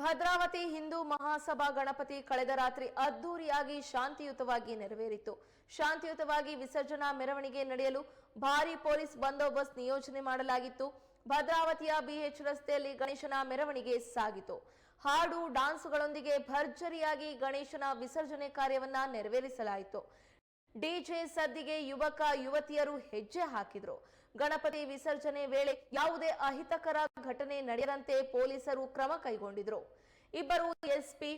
ಭದ್ರಾವತಿ ಹಿಂದೂ ಮಹಾಸಭಾ ಗಣಪತಿ ಕಳೆದ ರಾತ್ರಿ ಅದ್ದೂರಿಯಾಗಿ ಶಾಂತಿಯುತವಾಗಿ ನೆರವೇರಿತು. ಶಾಂತಿಯುತವಾಗಿ ವಿಸರ್ಜನಾ ಮೆರವಣಿಗೆ ನಡೆಯಲು ಭಾರಿ ಪೊಲೀಸ್ ಬಂದೋಬಸ್ತ್ ನಿಯೋಜನೆ ಮಾಡಲಾಗಿತ್ತು. ಭದ್ರಾವತಿಯ ಬಿಎಚ್ ರಸ್ತೆಯಲ್ಲಿ ಗಣೇಶನ ಮೆರವಣಿಗೆ ಸಾಗಿತು. ಹಾಡು, ಡಾನ್ಸ್ಗಳೊಂದಿಗೆ ಭರ್ಜರಿಯಾಗಿ ಗಣೇಶನ ವಿಸರ್ಜನೆ ಕಾರ್ಯವನ್ನ ನೆರವೇರಿಸಲಾಯಿತು. ಡಿಜೆ ಸದ್ದಿಗೆ ಯುವಕ, ಯುವತಿಯರು ಹೆಜ್ಜೆ ಹಾಕಿದ್ರು. ಗಣಪತಿ ವಿಸರ್ಜನೆ ವೇಳೆ ಯಾವುದೇ ಅಹಿತಕರ ಘಟನೆ ನಡೆಯದಂತೆ ಪೊಲೀಸರು ಕ್ರಮ ಕೈಗೊಂಡಿದ್ರು. ಇಬ್ಬರು ಎಸ್ಪಿ,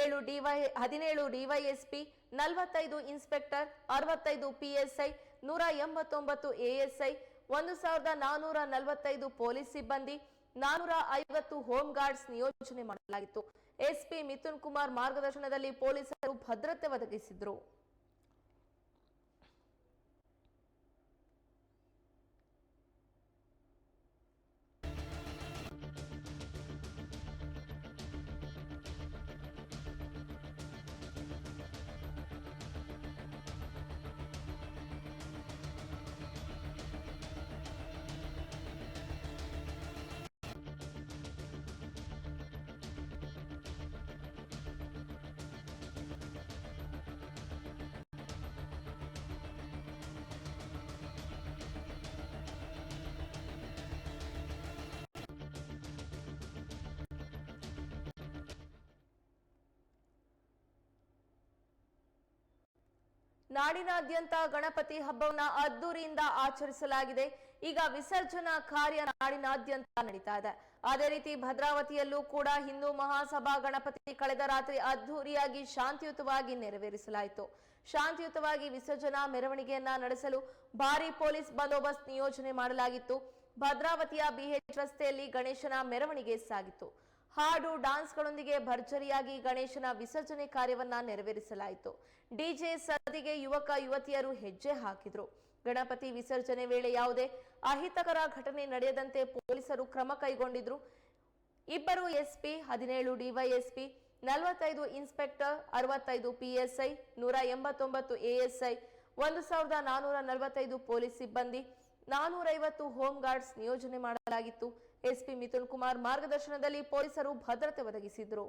ಏಳು ಡಿವೈ, ಹದಿನೇಳು ಡಿವೈಎಸ್ಪಿ, ನಲವತ್ತೈದು ಇನ್ಸ್ಪೆಕ್ಟರ್, ಅರವತ್ತೈದು ಪಿಎಸ್ಐ, ನೂರ ಎಂಬತ್ತೊಂಬತ್ತು ಎಎಸ್ಐ, ಒಂದು ಸಾವಿರದ ನಾನೂರ ನಲವತ್ತೈದು ಪೊಲೀಸ್ ಸಿಬ್ಬಂದಿ, ನಾನೂರ ಐವತ್ತು ಹೋಮ್ ಗಾರ್ಡ್ಸ್ ನಿಯೋಜನೆ ಮಾಡಲಾಗಿತ್ತು. ಎಸ್ಪಿ ಮಿಥುನ್ ಕುಮಾರ್ ಮಾರ್ಗದರ್ಶನದಲ್ಲಿ ಪೊಲೀಸರು ಭದ್ರತೆ ಒದಗಿಸಿದ್ರು. ನಾಡಿನಾದ್ಯಂತ ಗಣಪತಿ ಹಬ್ಬವನ್ನ ಅದ್ದೂರಿಯಿಂದ ಆಚರಿಸಲಾಗಿದೆ. ಈಗ ವಿಸರ್ಜನಾ ಕಾರ್ಯ ನಾಡಿನಾದ್ಯಂತ ನಡೀತಾ ಇದೆ. ಅದೇ ರೀತಿ ಭದ್ರಾವತಿಯಲ್ಲೂ ಕೂಡ ಹಿಂದೂ ಮಹಾಸಭಾ ಗಣಪತಿ ಕಳೆದ ರಾತ್ರಿ ಅದ್ದೂರಿಯಾಗಿ ಶಾಂತಿಯುತವಾಗಿ ನೆರವೇರಿಸಲಾಯಿತು. ಶಾಂತಿಯುತವಾಗಿ ವಿಸರ್ಜನಾ ಮೆರವಣಿಗೆಯನ್ನ ನಡೆಸಲು ಭಾರಿ ಪೊಲೀಸ್ ಬಂದೋಬಸ್ತ್ ನಿಯೋಜನೆ ಮಾಡಲಾಗಿತ್ತು. ಭದ್ರಾವತಿಯ ಬಿಎಚ್ ರಸ್ತೆಯಲ್ಲಿ ಗಣೇಶನ ಮೆರವಣಿಗೆ ಸಾಗಿತು ಹಾಡು, ಡಾನ್ಸ್ಗಳೊಂದಿಗೆ ಭರ್ಜರಿಯಾಗಿ ಗಣೇಶನ ವಿಸರ್ಜನೆ ಕಾರ್ಯವನ್ನ ನೆರವೇರಿಸಲಾಯಿತು. ಡಿಜೆ ಸದಿಗೆ ಯುವಕ, ಯುವತಿಯರು ಹೆಜ್ಜೆ ಹಾಕಿದ್ರು. ಗಣಪತಿ ವಿಸರ್ಜನೆ ವೇಳೆ ಯಾವುದೇ ಅಹಿತಕರ ಘಟನೆ ನಡೆಯದಂತೆ ಪೊಲೀಸರು ಕ್ರಮ ಕೈಗೊಂಡಿದ್ರು. ಇಬ್ಬರು ಎಸ್ಪಿ, ಹದಿನೇಳು ಡಿವೈಎಸ್ಪಿ ನಲವತ್ತೈದು ಇನ್ಸ್ಪೆಕ್ಟರ್, ಅರವತ್ತೈದು ಪಿಎಸ್ಐ ನೂರ ಎಂಬತ್ತೊಂಬತ್ತು ಎಎಸ್ಐ ಒಂದು ಸಾವಿರದ ನಾನೂರ ನಲವತ್ತೈದು ಪೊಲೀಸ್ ಸಿಬ್ಬಂದಿ, ನಾನೂರೈವತ್ತು ಹೋಮ್ ಗಾರ್ಡ್ಸ್ ನಿಯೋಜನೆ ಮಾಡಲಾಗಿತ್ತು. ಎಸ್ಪಿ ಮಿಥುನ್ ಕುಮಾರ್ ಮಾರ್ಗದರ್ಶನದಲ್ಲಿ ಪೊಲೀಸರು ಭದ್ರತೆ ಒದಗಿಸಿದ್ರು